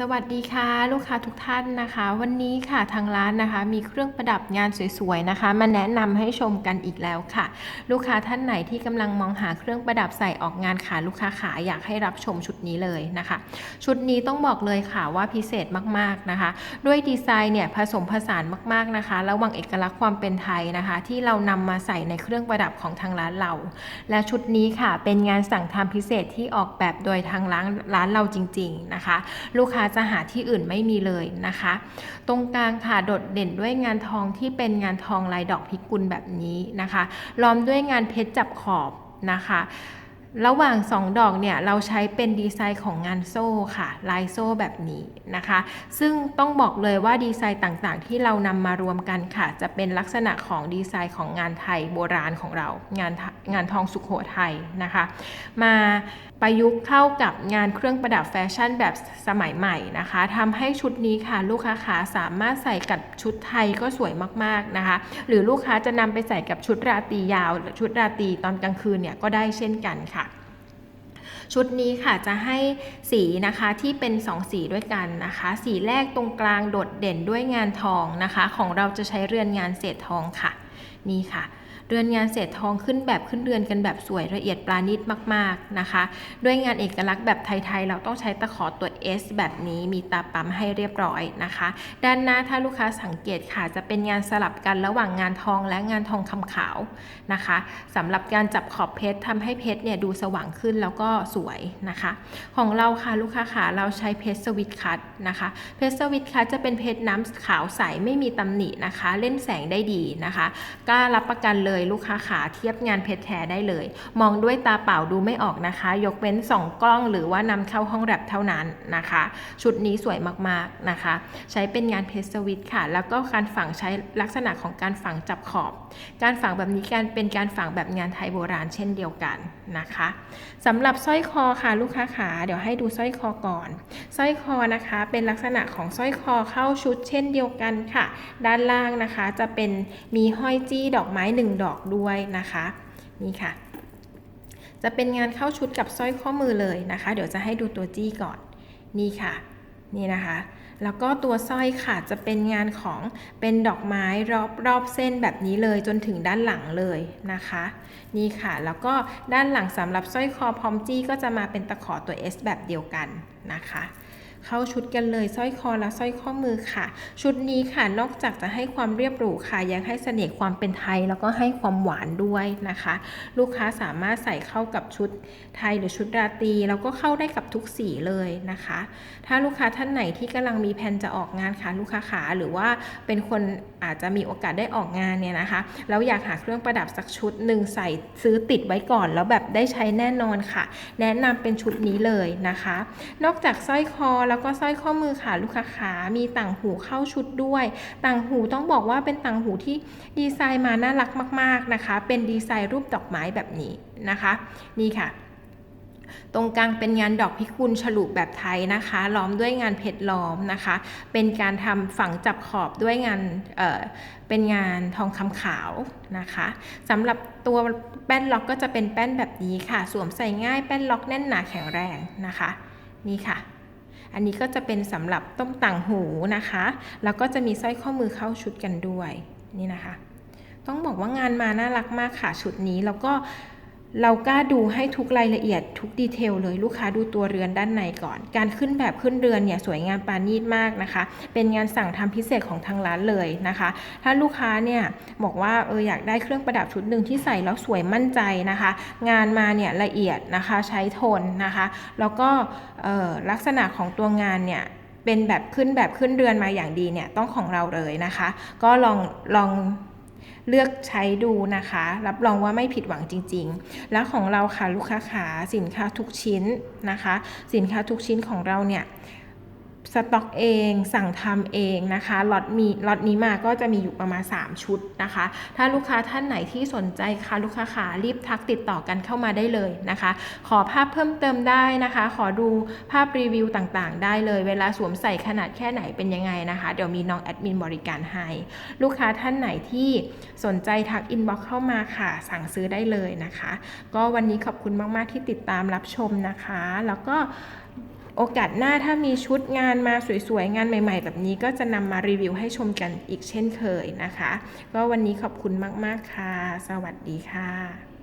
สวัสดีค่ะลูกค้าทุกท่านนะคะ วันนี้ค่ะทางร้านนะคะ มีเครื่องประดับงานสวยๆนะคะ มาแนะนำให้ชมกันอีกแล้วค่ะ ลูกค้าท่านไหนที่กำลังมองหาเครื่องประดับใส่ออกงานค่ะลูกค้าขาอยากให้รับชมชุดนี้เลยนะคะ ชุดนี้ต้องบอกเลยค่ะว่าพิเศษมากๆนะคะ ด้วยดีไซน์เนี่ยผสมผสานมากๆนะคะระหว่างเอกลักษณ์ความเป็นไทยนะคะ ที่เรานำมาใส่ในเครื่องประดับของทางร้านเรา และชุดนี้ค่ะเป็นงานสั่งทำพิเศษที่ออกแบบโดยทางร้านร้านเราจริง ๆนะคะ ลูกค้าจะหาที่อื่นไม่มีเลยนะคะ ตรงกลางค่ะโดดเด่นด้วยงานทองที่เป็นงานทองลายดอกพิกุลแบบนี้นะคะล้อมด้วยงานเพชรจับขอบนะคะ ระหว่าง 2 ดอกเนี่ยเราใช้เป็นดีไซน์ของงานโซ่ค่ะ ลายโซ่แบบนี้นะคะ ซึ่งต้องบอกเลยว่าดีไซน์ต่างๆ ที่เรานำมารวมกันค่ะ จะเป็นลักษณะของดีไซน์ของงานไทยโบราณของเรา งานงานทองสุขโขทัยนะคะ มาประยุกต์เข้ากับงานเครื่องประดับแฟชั่นแบบสมัยใหม่นะคะทำให้ชุดนี้ค่ะลูกค้าขาสามารถใส่กับชุดไทยก็สวยมากๆนะคะ หรือลูกค้าจะนำไปใส่กับชุดราตรียาวหรือชุดราตรีตอนกลางคืนเนี่ยก็ได้เช่นกันค่ะ ชุดนี้ค่ะจะให้สีนะคะที่เป็น 2 สีด้วยกันนะคะ สีแรกตรงกลางโดดเด่นด้วยงานทองนะคะ ของเราจะใช้เรือนงานเศษทองค่ะ นี่ค่ะ เรือนงานเศษทองขึ้นแบบขึ้นเรือนกันแบบสวยละเอียดปราณีตมาก ๆนะคะ ด้วยงานเอกลักษณ์แบบไทยๆ เราต้องใช้ตะขอตัว S แบบนี้มีตาปั๊มให้เรียบร้อยนะคะ ด้านหน้าถ้าลูกค้าสังเกตค่ะ จะเป็นงานสลับกันระหว่างงานทองและงานทองคำขาวนะคะสำหรับการจับขอบเพชรทำให้เพชรเนี่ยดูสว่างขึ้นแล้วก็สวยนะคะ ของเราค่ะลูกค้าขาเราใช้เพชรสวิตคัตนะคะเพชรสวิตคัตจะเป็นเพชรน้ำขาวใสไม่มีตำหนินะคะ เล่นแสงได้ดีนะคะกล้ารับประกันเลยลูกค้าขาเทียบงานเพชรแท้ได้เลย มองด้วยตาเปล่าดูไม่ออกนะคะ ยกเว้นส่องกล้องหรือว่านำเข้าห้องแรปเท่านั้นนะคะ ชุดนี้สวยมากๆนะคะ ใช้เป็นงานเพชรสวิตค่ะ แล้วก็การฝังใช้ลักษณะของการฝังจับขอบ การฝังแบบนี้การเป็นการฝังแบบงานไทยโบราณเช่นเดียวกันนะคะสำหรับสร้อยคอค่ะลูกค้าขาเดี๋ยวให้ดูสร้อยคอก่อนสร้อยคอนะคะเป็นลักษณะของสร้อยคอเข้าชุดเช่นเดียวกันค่ะ ด้านล่างนะคะจะเป็นมีห้อยจี้ดอกไม้หนึ่งดอกด้วยนะคะนี่ค่ะ จะเป็นงานเข้าชุดกับสร้อยข้อมือเลยนะคะ เดี๋ยวจะให้ดูตัวจี้ก่อนนี่ค่ะนี่นะคะ แล้วก็ตัวสร้อยค่ะจะเป็นงานของเป็นดอกไม้รอบรอบเส้นแบบนี้เลยจนถึงด้านหลังเลยนะคะ นี่ค่ะ แล้วก็ด้านหลังสำหรับสร้อยคอพร้อมจี้ก็จะมาเป็นตะขอตัว S แบบเดียวกันนะคะ เข้าชุดกันเลยสร้อยคอและสร้อยข้อมือค่ะ ชุดนี้ค่ะนอกจากจะให้ความเรียบหรูค่ะ ยังให้เสน่ห์ความเป็นไทยแล้วก็ให้ความหวานด้วยนะคะ ลูกค้าสามารถใส่เข้ากับชุดไทยหรือชุดราตรีแล้วก็เข้าได้กับทุกสีเลยนะคะ ถ้าลูกค้าท่านไหนที่กำลังมีแผนจะออกงานค่ะลูกค้าขาหรือว่าเป็นคนอาจจะมีโอกาสได้ออกงานเนี่ยนะคะแล้วอยากหาเครื่องประดับสักชุดหนึ่งใส่ซื้อติดไว้ก่อน แล้วแบบได้ใช้แน่นอนค่ะ แนะนำเป็นชุดนี้เลยนะคะ นอกจากสร้อยคอแล้วแล้วก็สร้อยข้อมือค่ะลูกค้าขามีต่างหูเข้าชุดด้วย ต่างหูต้องบอกว่าเป็นต่างหูที่ดีไซน์มาน่ารักมาก ๆนะคะ เป็นดีไซน์รูปดอกไม้แบบนี้นะคะ นี่ค่ะตรงกลางเป็นงานดอกพิกุลฉลุแบบไทยนะคะ ล้อมด้วยงานเพชรล้อมนะคะ เป็นการทำฝังจับขอบด้วยงานเเป็นงานทองคำขาวนะคะสำหรับตัวแป้นล็อกก็จะเป็นแป้นแบบนี้ค่ะ สวมใส่ง่ายแป้นล็อกแน่นหนาแข็งแรงนะคะ นี่ค่ะ อันนี้ก็จะเป็นสำหรับต้มต่างหูนะคะ แล้วก็จะมีสร้อยข้อมือเข้าชุดกันด้วยนี่นะคะ ต้องบอกว่างานมาน่ารักมากค่ะชุดนี้แล้วก็ เรากล้าดูให้ทุกรายละเอียดทุกดีเทลเลยลูกค้าดูตัวเรือนด้านในก่อน การขึ้นแบบขึ้นเรือนเนี่ยสวยงามปราณีตมากนะคะ เป็นงานสั่งทำพิเศษของทางร้านเลยนะคะ ถ้าลูกค้าเนี่ยบอกว่าเอออยากได้เครื่องประดับชุดหนึ่งที่ใส่แล้วสวยมั่นใจนะคะ งานมาเนี่ยละเอียดนะคะใช้ทนนะคะ แล้วก็ลักษณะของตัวงานเนี่ยเป็นแบบขึ้นแบบขึ้นเรือนมาอย่างดีเนี่ยต้องของเราเลยนะคะ ก็ลองลอง เลือกใช้ดูนะคะ รับรองว่าไม่ผิดหวังจริง ๆ แล้วของเราค่ะลูกค้าขาสินค้าทุกชิ้นนะคะ สินค้าทุกชิ้นของเราเนี่ย สต็อกเองสั่งทำเองนะคะล็อตมีล็อตนี้มาก็จะมีอยู่ประมาณ 3 ชุดนะคะ ถ้าลูกค้าท่านไหนที่สนใจค่ะลูกค้าขารีบทักติดต่อกันเข้ามาได้เลยนะคะ ขอภาพเพิ่มเติมได้นะคะ ขอดูภาพรีวิวต่างๆ ได้เลย เวลาสวมใส่ขนาดแค่ไหนเป็นยังไงนะคะ เดี๋ยวมีน้องแอดมินบริการให้ลูกค้าท่านไหนที่สนใจทักอินบ็อกเข้ามาค่ะ สั่งซื้อได้เลยนะคะ ก็วันนี้ขอบคุณมากๆที่ติดตามรับชมนะคะ แล้วก็ โอกาสหน้าถ้ามีชุดงานมาสวยๆ งานใหม่ๆ แบบนี้ก็จะนำมารีวิวให้ชมกันอีกเช่นเคยนะคะ ก็วันนี้ขอบคุณมากๆค่ะ สวัสดีค่ะ